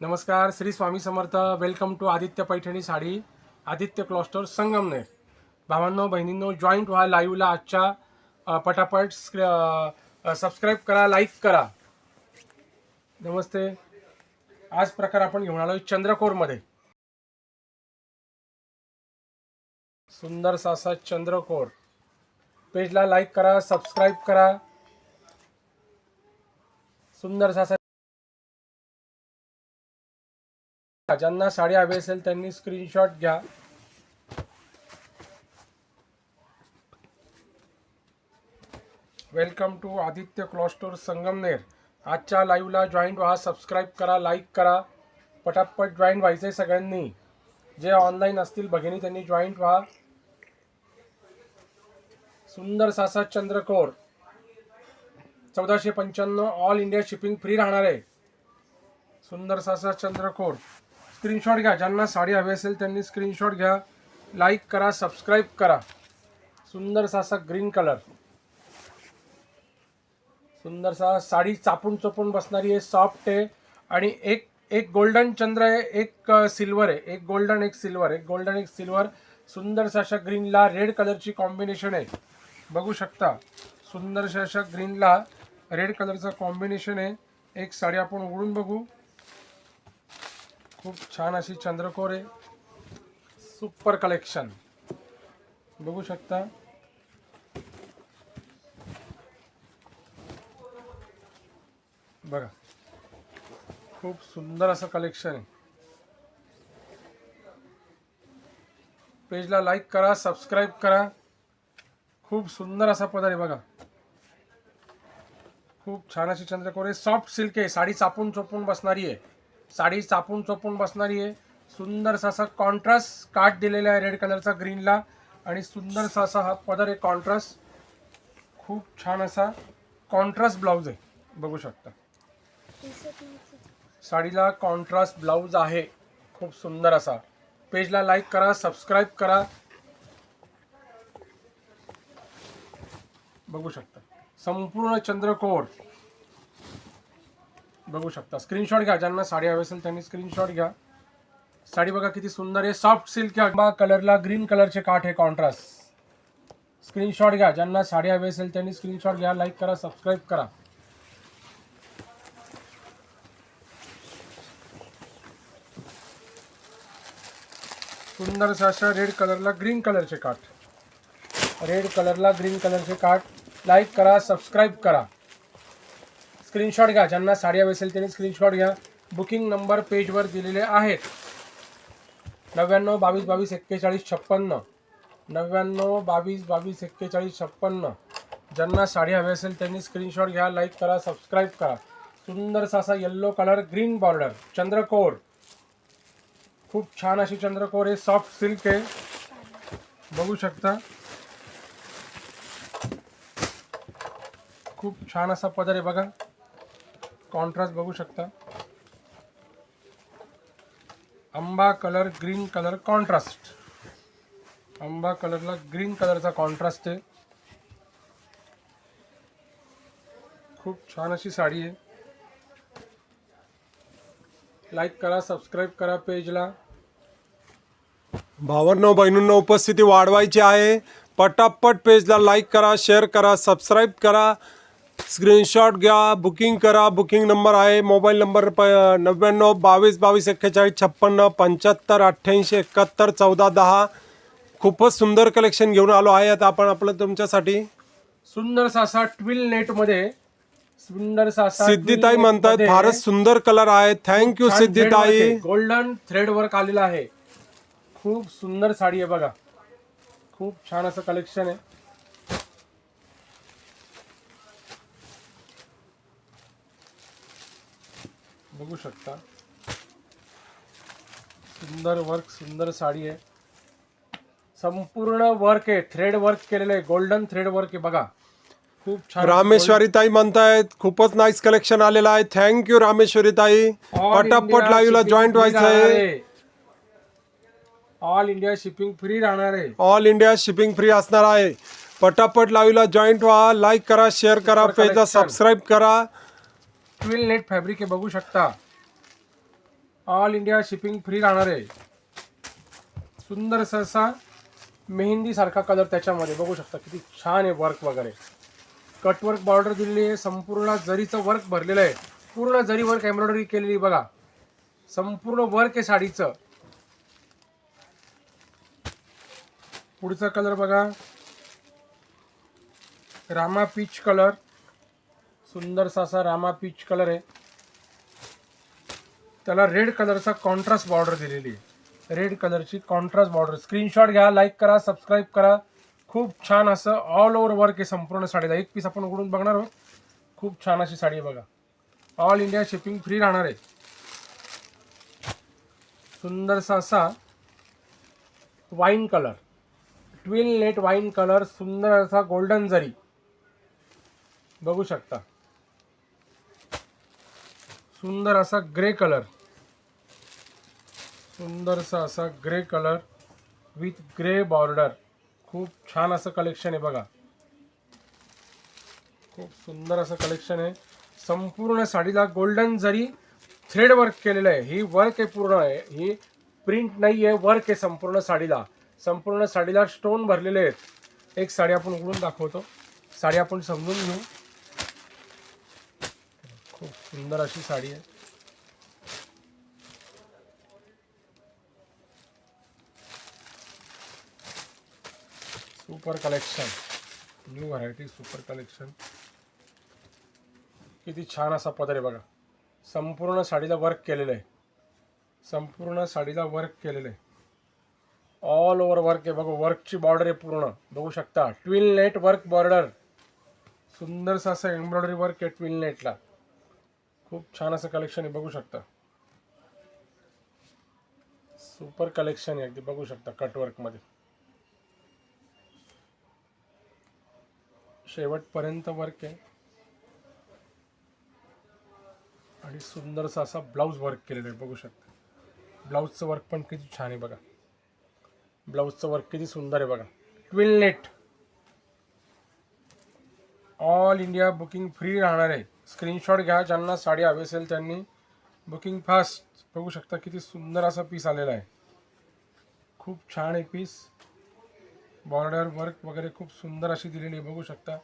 नमस्कार Shri Swami Samarth welcome to Aditya Paithani sari Aditya cloth store Sangamner. भावांनो बहिणींनो joint व्हा लाईव्हला आजच्या पटापट सबस्क्राईब करा लाईक करा. नमस्ते. आज प्रकार आपण घेऊन आलो चंद्रकोरमध्ये. सुंदर सासा चंद्रकोर. पेजला लाईक करा सबस्क्राईब करा. सुंदर सासा ज्यांना साडी हवी असेल त्यांनी स्क्रीनशॉट घ्या. Welcome to Aditya cloth store Sangamner. आजच्या लाईव्हला जॉईंट व्हा सबस्क्राईब करा लाईक करा. पटापट जॉईंट व्हायचे सगळ्यांनी. जे ऑनलाईन असतील भगिनी त्यांनी जॉईंट व्हा. सुंदर सासा चंद्रकोर. चौदाशे पंच्याण्णव ऑल इंडिया शिपिंग फ्री राहणार आहे. सुंदर सासा चंद्रकोर. स्क्रीनशॉट घ्या. ज्यांना साडी हवी असेल त्यांनी स्क्रीनशॉट घ्या. लाईक करा सबस्क्राईब करा. सुंदरसा असा ग्रीन कलर सुंदरसा साडी चापून चोपून बसणारी आहे सॉफ्ट आहे. आणि एक एक गोल्डन चंद्र आहे एक सिल्वर आहे. एक गोल्डन एक सिल्वर एक गोल्डन एक सिल्वर सुंदरसा अशा ग्रीनला रेड कलरची कॉम्बिनेशन आहे. बघू शकता. सुंदरशा अशा ग्रीनला रेड कलरचं कॉम्बिनेशन आहे. एक साडी आपण उघडून बघू. खूप छान अशी चंद्रकोर. आहे सुपर कलेक्शन बघू शकता. बघा. खूप सुंदर असं कलेक्शन आहे. पेजला लाईक करा सबस्क्राईब करा. खूप सुंदर असा पदर आहे बघा. खूप छान अशी चंद्रकोर. आहे सॉफ्ट सिल्क आहे. साडी चापून चोपून बसणारी आहे. साडी चापून चोपून बसणारी आहे. सुंदरसा असा कॉन्ट्रास्ट काट दिलेला आहे रेड कलरचा ग्रीनला आणि सुंदरसा असा हा पदर आहे कॉन्ट्रास्ट खूप छान असा कॉन्ट्रास्ट ब्लाऊज आहे. बघू शकता. साडीला कॉन्ट्रास्ट ब्लाऊज आहे. खूप सुंदर असा. पेजला लाईक करा सबस्क्राईब करा. बघू शकता. संपूर्ण चंद्रकोर. बघू शकता. स्क्रीनशॉट घ्या. ज्यांना साडी हवी असेल त्यांनी स्क्रीनशॉट घ्या. साडी बघा किती सुंदर आहे. सॉफ्ट सिल्क आहे कलरला ग्रीन कलरचे काठ आहे कॉन्ट्रास्ट स्क्रीनशॉट घ्या. ज्यांना साडी हवी असेल त्यांनी स्क्रीनशॉट घ्या. लाईक करा सबस्क्राईब करा. सुंदर अशा रेड कलरला ग्रीन कलरचे काठ. रेड कलरला ग्रीन कलर कलरचे काठ. लाईक करा सबस्क्राईब करा. स्क्रीनशॉट घ्या. ज्यांना साडी हवी असेल त्यांनी स्क्रीनशॉट घ्या. बुकिंग नंबर पेजवर दिलेले आहेत. नव्याण्णव, बावीस बावीस, एक्केचाळीस, छप्पन्न. नव्याण्णव, बावीस बावीस, एक्केचाळीस, छप्पन्न. ज्यांना साडी हवी असेल त्यांनी स्क्रीनशॉट घ्या, लाईक करा, सबस्क्राईब करा. सुंदरसा असा येल्लो कलर ग्रीन बॉर्डर चंद्रकोर. खूप छान अशी चंद्रकोर आहे. सॉफ्ट सिल्क आहे. बघू शकता. खूप छान असा पदर आहे बघा. कॉन्ट्रास्ट बघू शकता. आंबा कलर ग्रीन कलर कॉन्ट्रास्ट आंबा कलरला ग्रीन कलरचा कॉन्ट्रास्ट आहे. खूप छान अशी साडी आहे. लाईक करा सबस्क्राईब करा पेजला भावांनो बहिणींना उपस्थिती वाढवायची आहे. पटापट पेजला लाईक करा शेअर करा सबस्क्राईब करा. स्क्रीनशॉट घ्या बुकिंग करा. बुकिंग नंबर आहे मोबाईल नंबर प नव्याण्णव बावीस बावीस एक्केचाळीस छप्पन्न पंच्याहत्तर अठ्ठ्याऐंशी एकाहत्तर चौदा दहा. खूपच सुंदर कलेक्शन घेऊन आलो आहे. आता आपण आपलं तुमच्यासाठी सुंदरसा असा ट्विल नेटमध्ये सुंदरसा असा सिद्धिताई म्हणतायत फारच सुंदर कलर आहे. थँक्यू सिद्धिताई. गोल्डन थ्रेड वर्क आलेला आहे. खूप सुंदर साडी आहे बघा. खूप छान असं कलेक्शन आहे. बघू शकता. सुंदर वर्क सुंदर साडी आहे. संपूर्ण वर्क आहे. थ्रेड वर्क केलेलं आहे. गोल्डन थ्रेड वर्क आहे. बघा. खूप छान रामेश्वरी ताई म्हणतायत खूपच नाईस कलेक्शन आलेलं आहे. थँक्यू रामेश्वरी ताई. पटापट लाईव्हला जॉईंट व्हायचं आहे. ऑल इंडिया शिपिंग फ्री राहणार आहे. ऑल इंडिया शिपिंग फ्री असणार आहे. पटापट लाईव्हला जॉईंट व्हा. लाईक करा शेअर करा पेजला सबस्क्राईब करा. ट्विल नेट फॅब्रिक आहे बघू शकता. ऑल इंडिया शिपिंग फ्री राहणार. आहे सुंदर असा मेहंदीसारखा कलर त्याच्यामध्ये बघू शकता. किती छान आहे वर्क वगैरे. कटवर्क बॉर्डर दिलेली आहे. संपूर्ण जरीचं वर्क भरलेलं आहे. पूर्ण जरी वर्क एम्ब्रॉयडरी केलेली बघा. संपूर्ण वर्क आहे साडीचं. पुढचा कलर बघा. रामा पीच कलर सुंदरसा असा रामा पीच कलर आहे त्याला रेड कलरचा कॉन्ट्रास्ट बॉर्डर दिलेली आहे. रेड कलरची कॉन्ट्रास्ट बॉर्डर स्क्रीनशॉट घ्या लाईक करा सबस्क्राईब करा. खूप छान असं ऑल ओव्हर वर्क आहे संपूर्ण साडीला एक पीस आपण उघडून बघणार आहोत. खूप छान अशी साडी आहे बघा. ऑल इंडिया शिपिंग फ्री राहणार आहे. सुंदरसा असा wine colour twill net wine colour सुंदर असा गोल्डन जरी. बघू शकता. सुंदर असा ग्रे कलर. सुंदरसा असा grey colour with grey border. खूप छान असं कलेक्शन आहे बघा. खूप सुंदर असं कलेक्शन आहे. संपूर्ण साडीला गोल्डन जरी थ्रेड वर्क केलेलं आहे ही वर्क आहे पूर्ण आहे. ही प्रिंट नाही आहे वर्क आहे संपूर्ण साडीला. संपूर्ण साडीला स्टोन भरलेले आहेत. एक साडी आपण उघडून दाखवतो. साडी आपण समजून घेऊ. खूप सुंदर अशी साडी आहे. Super collection new variety super collection किती छान असा पदर आहे बघा. संपूर्ण साडीला वर्क केलेलं आहे. संपूर्ण साडीला वर्क केलेलं आहे. ऑल ओव्हर वर्क आहे. बघा वर्कची बॉर्डर आहे पूर्ण. बघू शकता. ट्विल नेट वर्क बॉर्डर सुंदरसं असं एम्ब्रॉयडरी वर्क आहे ट्विल नेटला खूप छान असं कलेक्शन आहे बघू शकता. सुपर कलेक्शन आहे अगदी बघू शकता कटवर्कमध्ये शेवटपर्यंत वर्क आहे. आणि सुंदरसा असा ब्लाऊज वर्क केलेलं आहे बघू शकता. ब्लाऊजचं वर्क पण किती छान आहे बघा. ब्लाऊजचं वर्क किती सुंदर आहे बघा. Twill net all India booking free राहणार आहे. स्क्रीनशॉट घ्या ज्यांना साडी हवी असेल त्यांनी. Booking fast. बघू शकता किती सुंदर असा पीस आलेला आहे. खूप छान आहे पीस बॉर्डर वर्क वगैरे खूप सुंदर अशी दिलेली आहे बघू शकता.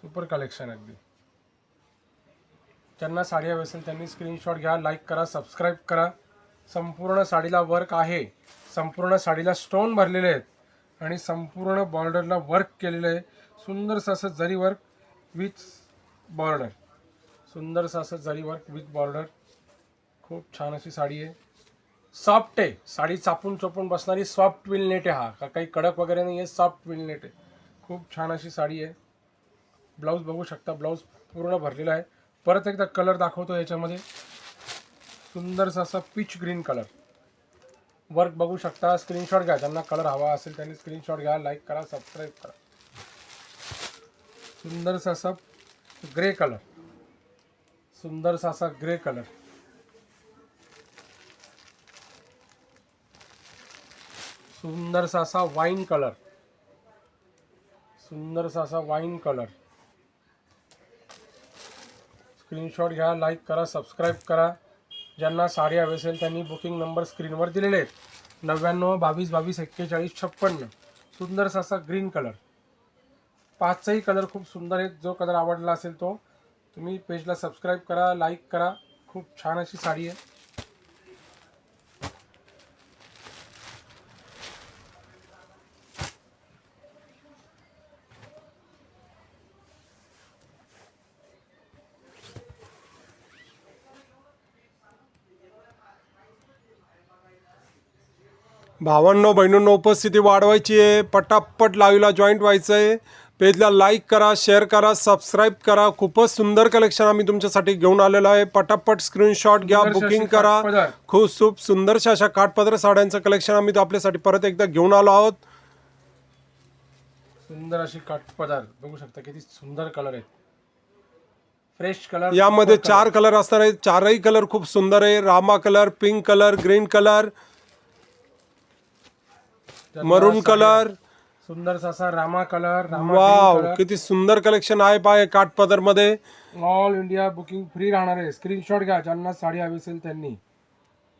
सुपर कलेक्शन अगदी. ज्यांना साडी हवी असेल त्यांनी स्क्रीनशॉट घ्या लाईक करा सबस्क्राईब करा. संपूर्ण साडीला वर्क आहे. संपूर्ण साडीला स्टोन भरलेले आहेत. आणि संपूर्ण बॉर्डरला वर्क केलेलं आहे. सुंदरसं असं जरी वर्क विथ बॉर्डर. सुंदरसं असं जरी वर्क विथ बॉर्डर. खूप छान अशी साडी आहे. सॉफ्ट आहे. साडी चापून चोपून बसणारी सॉफ्ट विल नेट आहे हा. का कडक वगैरे नाही आहे सॉफ्ट विल नेट आहे. खूप छान अशी साडी आहे. ब्लाऊज बघू शकता ब्लाऊज पूर्ण भरलेला आहे. परत एकदा कलर दाखवतो याच्यामध्ये. सुंदरसा असा पिच ग्रीन कलर वर्क बघू शकता स्क्रीनशॉट घ्या. ज्यांना कलर हवा असेल स्क्रीनशॉट घ्या लाईक करा सबस्क्राईब करा. सुंदरसा असा ग्रे कलर. सुंदरसा असा ग्रे कलर. सुंदरसा असा वाईन कलर. सुंदरसा असा वाईन कलर. स्क्रीनशॉट घ्या लाईक करा सबस्क्राईब करा. ज्यांना साडी हवी असेल त्यांनी बुकिंग नंबर स्क्रीनवर दिलेले आहेत. नव्याण्णव बावीस बावीस एक्केचाळीस छप्पन्न. सुंदरसा असा ग्रीन कलर. पाचही कलर खूप सुंदर आहेत. जो कलर आवडला असेल तो तुम्ही पेजला सबस्क्राईब करा लाईक करा. खूप छान अशी साडी आहे. भावांनो बहिणींनो उपस्थिती वाढवायची आहे. पटापट लाईव्हला जॉईंट व्हायचं आहे पेजला लाईक करा शेअर करा सबस्क्राईब करा. खूपच सुंदर कलेक्शन आम्ही तुमच्यासाठी घेऊन आलेलो आहे. पटापट स्क्रीनशॉट घ्या बुकिंग करा. खूप खूप सुंदरशा अशा काठपदर साड्यांचं कलेक्शन आम्ही आपल्यासाठी परत एकदा घेऊन आलो आहोत. सुंदर अशी काठपदार. बघू शकता किती सुंदर कलर आहेत फ्रेश कलर यामध्ये चार कलर असणार आहेत चारही कलर खूप सुंदर आहे. Rama colour pink colour green colour maroon colour. सुंदर असा Rama colour Rama wow colour. किती सुंदर कलेक्शन आहे पाय काठपदरमध्ये ऑल इंडिया बुकिंग फ्री राहणार आहे. स्क्रीनशॉट घ्या ज्यांना साडी हवी असेल त्यांनी.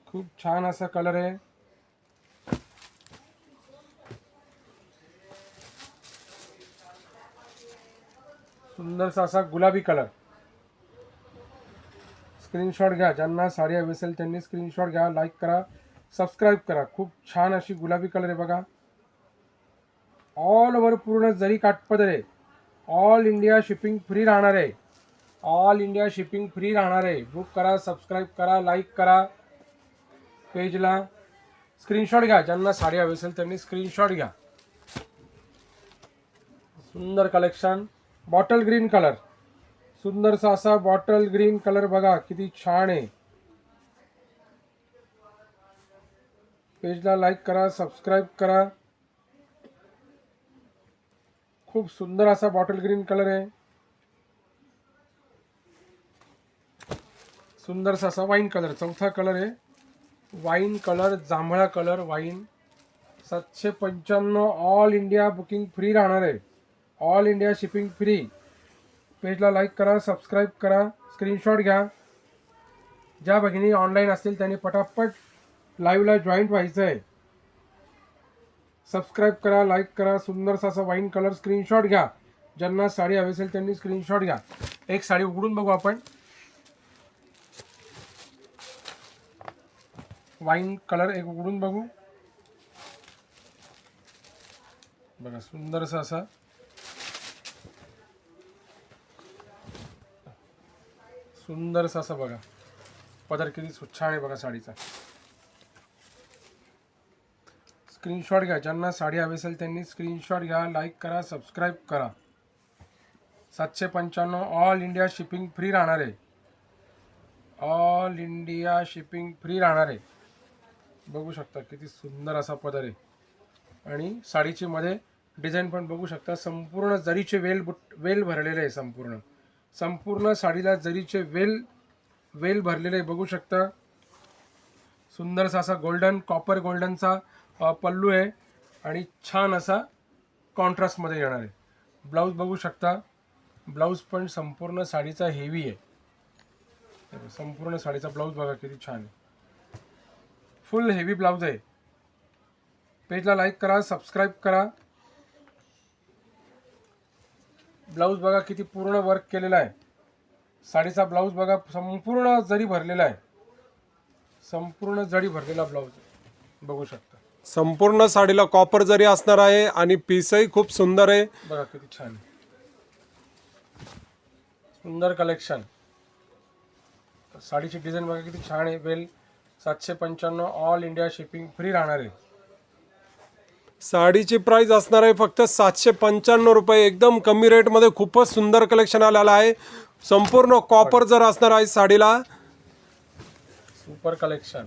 खूप छान असा कलर आहे. सुंदरसा असा गुलाबी कलर स्क्रीनशॉट घ्या ज्यांना साडी हवी असेल त्यांनी स्क्रीनशॉट घ्या लाईक करा. सबस्क्राईब करा. खूप छान अशी गुलाबी कलर आहे बघा. ऑल ओव्हर पूर्ण जरी काटपदर आहे. ऑल इंडिया शिपिंग फ्री राहणार आहे. ऑल इंडिया शिपिंग फ्री राहणार आहे. बुक करा सबस्क्राईब करा लाईक करा. पेजला स्क्रीनशॉट घ्या. ज्यांना साडी हवी त्यांनी स्क्रीनशॉट घ्या. सुंदर कलेक्शन बॉटल ग्रीन कलर सुंदरसा असा बॉटल ग्रीन कलर बघा. किती छान आहे. पेजला लाईक करा सबस्क्राईब करा. खूप सुंदर असा बॉटल ग्रीन कलर आहे. सुंदरसा असा वाईन कलर चौथा कलर आहे. वाईन कलर जांभळा कलर वाईन. सातशे पंच्याण्णव ऑल इंडिया बुकिंग फ्री राहणार आहे. All India shipping free. पेजला like करा सबस्क्राईब करा स्क्रीनशॉट घ्या. ज्या भगिनी ऑनलाईन असतील त्यांनी पटापट लाईव्हला जॉईंट व्हायचं आहे सबस्क्राईब करा लाईक करा सुंदरसा असा वाईन कलर स्क्रीनशॉट घ्या. ज्यांना साडी हवी असेल त्यांनी स्क्रीनशॉट घ्या. एक साडी उघडून बघू आपण. वाईन कलर एक उघडून बघू. बघा सुंदरसा असा. सुंदरसा असा बघा. पदर किती स्वच्छ छान आहे बघा साडीचा. स्क्रीनशॉट घ्या. ज्यांना साडी हवी असेल त्यांनी स्क्रीनशॉट घ्या लाईक करा सबस्क्राईब करा. सातशे पंच्याण्णव ऑल इंडिया शिपिंग फ्री राहणार आहे. ऑल इंडिया शिपिंग फ्री राहणार आहे. बघू शकता किती सुंदर असा पदर आहे. आणि साडीची मध्ये डिझाईन पण बघू शकता. संपूर्ण जरीचे वेल बुट वेल भरलेले आहे संपूर्ण. संपूर्ण साडीला जरीचे वेल वेल भरलेले आहे. बघू शकता. सुंदरसा असा गोल्डन कॉपर गोल्डनचा पल्लू आहे आणि छान असा कॉन्ट्रास्टमध्ये येणार आहे. ब्लाऊज बघू शकता. ब्लाऊज पण संपूर्ण साडीचा हेवी आहे. संपूर्ण साडीचा ब्लाऊज बघा किती छान आहे. फुल हेवी ब्लाऊज आहे. पेजला लाईक करा सबस्क्राईब करा. ब्लाऊज बघा किती पूर्ण वर्क केलेला आहे. साडीचा ब्लाऊज बघा संपूर्ण जरी भरलेला आहे. संपूर्ण जरी भरलेला ब्लाऊज बघू शकता. संपूर्ण साडीला कॉपर जरी असणार आहे आणि पीसही खूप सुंदर आहे. बघा किती छान सुंदर कलेक्शन साडीची डिझाईन बघा किती छान आहे. वेल सातशे पंच्याण्णव ऑल इंडिया शिपिंग फ्री राहणार आहे. साडीची प्राइस असणार आहे फक्त सातशे पंच्याण्णव रुपये. एकदम कमी रेटमध्ये खूपच सुंदर कलेक्शन आलेलं आहे. संपूर्ण कॉपर जर असणार आहे साडीला. Super collection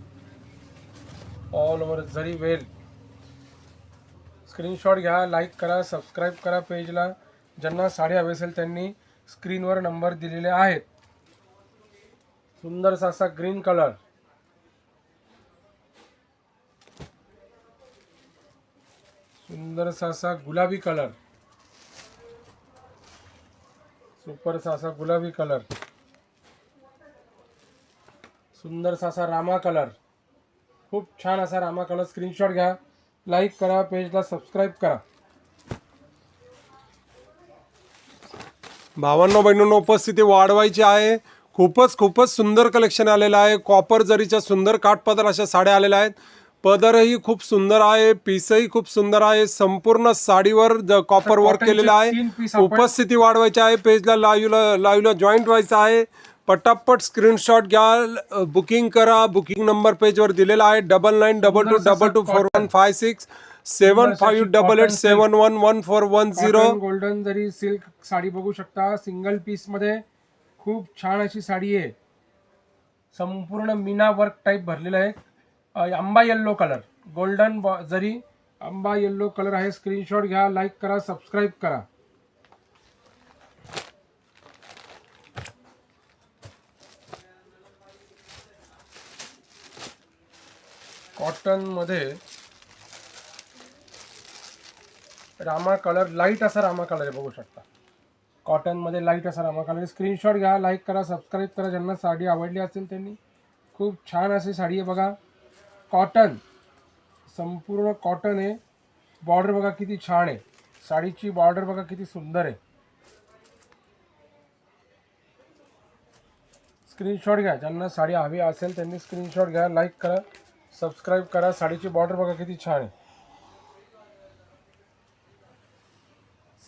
all over zari वेल. स्क्रीनशॉट घ्या लाईक करा सबस्क्राईब करा पेजला. ज्यांना साडी हवी असेल त्यांनी स्क्रीनवर नंबर दिलेले आहेत. सुंदरसा असा ग्रीन कलर. सुंदरसा असा गुलाबी कलर. सुपरसा असा गुलाबी कलर. सुंदरसा असा रामा कलर. खूप छान असा रामा कलर स्क्रीनशॉट घ्या. लाईक करा पेजला सबस्क्राईब करा. भावांनो बहिणींनो उपस्थिती वाढवायची आहे. खूपच खूपच सुंदर कलेक्शन आलेलं आहे. कॉपर जरीच्या सुंदर काठपदर अशा साड्या आलेल्या आहेत. पदरही खूप सुंदर आहे. पीसही खूप सुंदर आहे. संपूर्ण साडीवर कॉपर वर्क केलेलं आहे. उपस्थिती वाढवायची आहे. पेजला लाईव्हला लाईव्हला जॉईंट व्हायचं आहे. पटापट स्क्रीनशॉट घ्या बुकिंग करा. बुकिंग नंबर पेजवर दिलेला आहे. Double nine double two double two four one five six seven five double eight seven one one four one zero golden zari silk sari बघू शकता सिंगल पीसमध्ये खूप छान अशी साडी आहे. संपूर्ण मीना वर्क टाईप भरलेलं आहे. आंबा येल्लो कलर गोल्डन जरी आंबा येल्लो कलर आहे स्क्रीनशॉट घ्या लाईक करा सबस्क्राईब करा. कॉटनमध्ये रामा कलर लाइट असा रामा कलर आहे बघू शकता. कॉटनमध्ये लाइट असा रामा कलर स्क्रीनशॉट घ्या लाईक करा सबस्क्राईब करा. ज्यांना साडी आवडली असेल त्यांनी खूप छान अशी साडी आहे बघा. कॉटन संपूर्ण कॉटन आहे. बॉर्डर बघा किती छान आहे. साडीची बॉर्डर बघा किती सुंदर आहे. स्क्रीनशॉट घ्या. ज्यांना साडी हवी असेल त्यांनी स्क्रीनशॉट घ्या लाईक करा. सबस्क्राईब करा. साडीची बॉर्डर बघा किती छान आहे.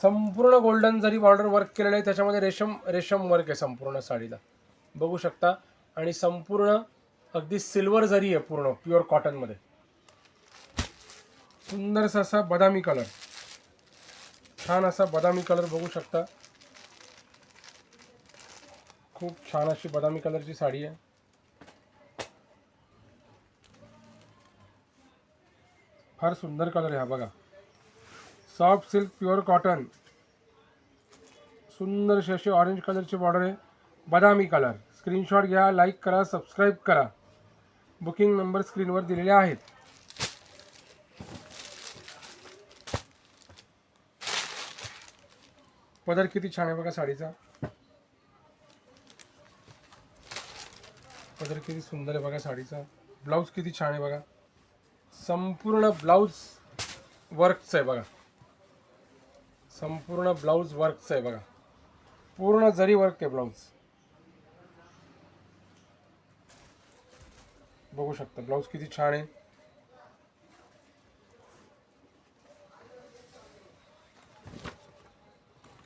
संपूर्ण गोल्डन जरी बॉर्डर वर्क केलेलं आहे त्याच्यामध्ये रेशम रेशम वर्क आहे संपूर्ण साडीला. बघू शकता. आणि संपूर्ण अगदी सिल्वर जरी आहे पूर्ण प्युअर कॉटनमध्ये सुंदरसा असा बदामी कलर छान असा बदामी कलर बघू शकता. खूप छान अशी बदामी कलरची साडी आहे. फार सुंदर कलर आहे हा बघा. सॉफ्ट सिल्क प्युअर कॉटन सुंदरशी अशी ऑरेंज कलरची बॉर्डर आहे. बदामी कलर स्क्रीनशॉट घ्या लाईक करा सबस्क्राईब करा. बुकिंग नंबर स्क्रीनवर दिलेले आहेत. पदर किती छान आहे बघा साडीचा. पदर किती सुंदर आहे बघा साडीचा. ब्लाऊज किती छान आहे बघा. संपूर्ण ब्लाऊज वर्कचं आहे बघा. संपूर्ण ब्लाऊज बघा. पूर्ण जरी वर्क आहे ब्लाऊज बघू शकता ब्लाऊज किती छान आहे.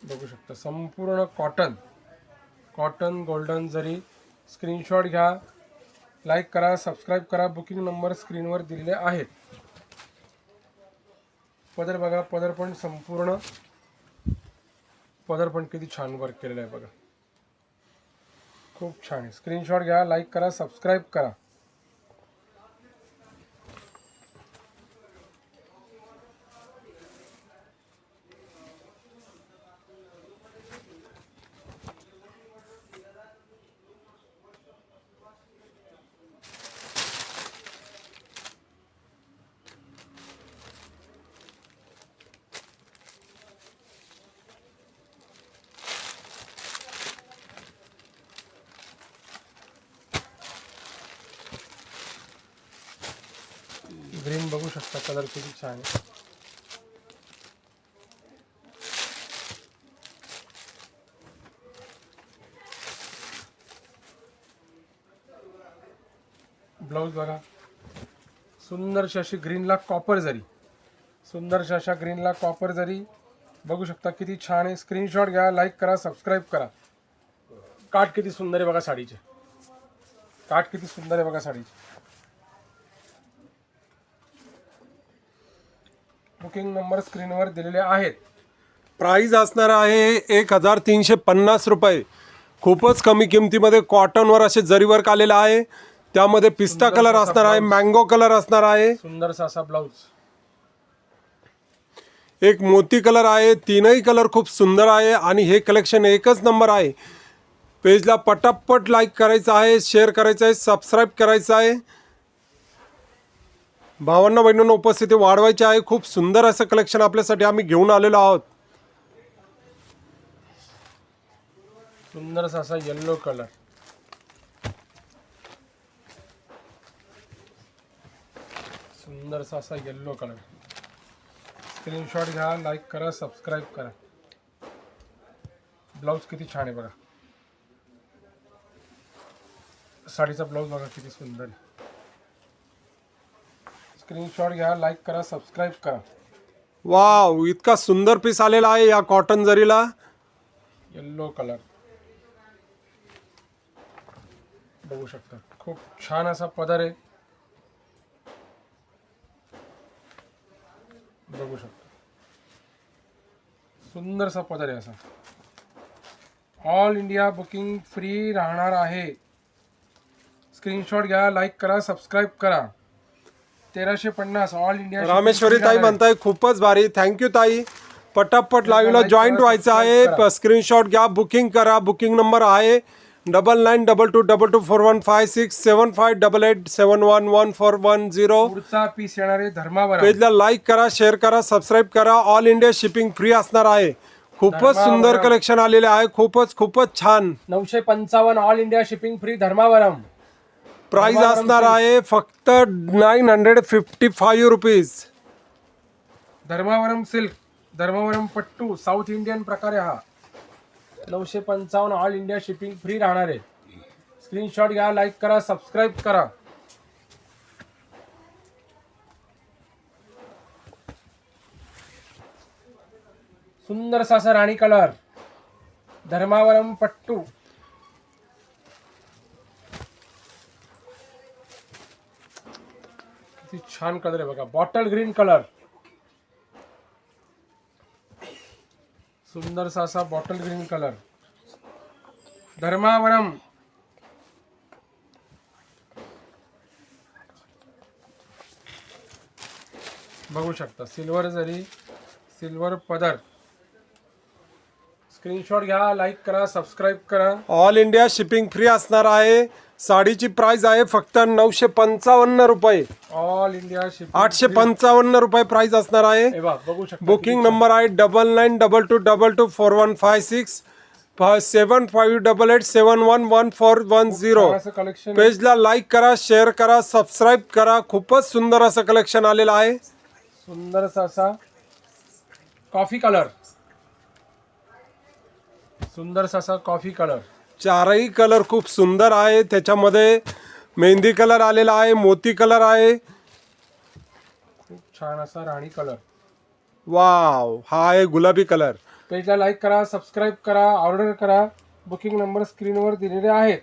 बघू शकता संपूर्ण cotton cotton golden zari. Screenshot घ्या. लाईक करा सबस्क्राईब करा. बुकिंग नंबर स्क्रीनवर दिलेले आहेत. पदर बघा. पदर पण संपूर्ण पदर पण किती छान वर्क केलेलं आहे बघा. खूप छान आहे. स्क्रीनशॉट घ्या लाईक करा सबस्क्राईब करा ग्रीन बघू शकता कलर किती छान आहे. ब्लाऊज बघा. सुंदरशी अशी ग्रीनला कॉपर जरी. सुंदरशी अशा ग्रीनला कॉपर जरी. बघू शकता किती छान आहे. स्क्रीनशॉट घ्या लाईक करा सबस्क्राईब करा. काठ किती सुंदर आहे बघा साडीचे. काठ किती सुंदर आहे बघा साडीचे. बुकिंग नंबर स्क्रीनवर दिलेले आहेत. प्राईज असणार आहे एक हजार तीनशे पन्नास रुपये. खूपच कमी किमतीमध्ये कॉटनवर असे जरी वर्क आलेलं आहे. त्यामध्ये पिस्ता कलर असा असणार आहे. मँगो कलर असणार आहे. सुंदरसा असा ब्लाऊज एक मोती कलर आहे तीनही कलर खूप सुंदर आहे आणि हे कलेक्शन एकच नंबर आहे. पेजला पटापट लाईक करायचं आहे शेअर करायचं आहे सबस्क्राईब करायचं आहे. भावांना बहिणींना उपस्थिती वाढवायची आहे. खूप सुंदर असं कलेक्शन आपल्यासाठी आम्ही घेऊन आलेलो आहोत. सुंदरसा असा येल्लो कलर सुंदरसा असा येल्लो कलर स्क्रीनशॉट घ्या लाईक करा सबस्क्राईब करा. ब्लाऊज किती छान आहे बघा. साडीचा ब्लाऊज बघा किती सुंदर आहे. स्क्रीनशॉट घ्या लाईक करा सबस्क्राईब करा. वाव इतका सुंदर पीस आलेला आहे या कॉटन जरीला. येल्लो कलर बघू शकता. खूप छान असा पदर आहे. बघू शकता. सुंदरसा पदर आहे असा. ऑल इंडिया बुकिंग फ्री राहणार आहे. स्क्रीनशॉट घ्या लाईक करा सबस्क्राईब करा. तेराशे पन्नास ऑल इंडिया रामेश्वरी ताई म्हणताय खूपच भारी. थँक्यू ताई. पटापट लाईव्हला जॉईंट व्हायचं आहे. करा. स्क्रीनशॉट घ्या बुकिंग करा. बुकिंग नंबर आहे double nine double two double two four one five six seven five double eight seven one one four one zero पुढचा पीस येणार आहे धर्मावर पेजला लाईक करा शेअर करा सबस्क्राईब करा. ऑल इंडिया शिपिंग फ्री असणार आहे. खूपच. सुंदर कलेक्शन आलेले आहे. खूपच खूपच छान. नऊशे पंचावन्न all India shipping free Dharmavaram. Price Dharmavaram असणार. आहे फक्त nine hundred fifty five rupees Dharmavaram silk Dharmavaram pattu South Indian प्रकार हा. नऊशे पंचावन्न ऑल इंडिया शिपिंग फ्री राहणार आहे. स्क्रीनशॉट घ्या लाईक करा सबस्क्राईब करा. सुंदर असा राणी कलर धर्मावरम पट्टू. किती छान कलर आहे बघा. बॉटल ग्रीन कलर सुंदरसा असा बॉटल ग्रीन कलर धर्मावरम. बघू शकता. सिल्वर जरी सिल्वर पदर. स्क्रीनशॉट घ्या लाईक करा सबस्क्राईब करा. ऑल इंडिया शिपिंग फ्री असणार आहे. साडीची प्राइस आहे फक्त नऊशे पंचावन्न रुपये. ऑल इंडिया शिपिंग आठशे पंचावन्न रुपये प्राइस असणार आहे. बघ, बघू शकता बुकिंग नंबर आहे double nine double two double two four one five six seven five double eight seven one one four one zero. Collection पेजला like करा शेअर करा सबस्क्राईब करा. खूपच सुंदर असं कलेक्शन आलेलं आहे. सुंदर असा कॉफी कलर सुंदर असा कॉफी कलर चारही कलर खूप सुंदर आहे. त्याच्यामध्ये मेहंदी कलर आलेला आहे मोती कलर आहे. खूप छान असा राणी कलर वाव हा आहे गुलाबी कलर पेजला लाईक करा सबस्क्राईब करा ऑर्डर करा. बुकिंग नंबर स्क्रीनवर दिलेले आहेत.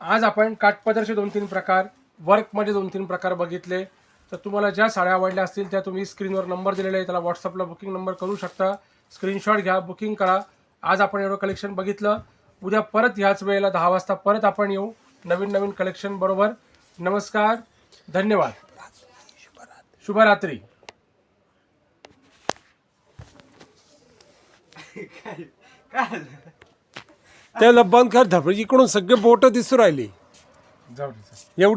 आज आपण काठपदरचे दोन तीन प्रकार वर्कमध्ये दोन तीन प्रकार बघितले. तर तुम्हाला ज्या साड्या आवडल्या असतील त्या तुम्ही स्क्रीनवर नंबर दिलेले आहे त्याला व्हॉट्सअपला बुकिंग नंबर करू शकता. स्क्रीनशॉट घ्या बुकिंग करा. आज आपण एवढं कलेक्शन बघितलं. उद्या परत ह्याच वेळेला दहा वाजता परत आपण येऊ. नवीन नवीन कलेक्शन बरोबर. नमस्कार. धन्यवाद. शुभरात्री. त्याला बंद कर धर इकडून सगळे बोट दिसू राहिली. जाऊ दे. एवढी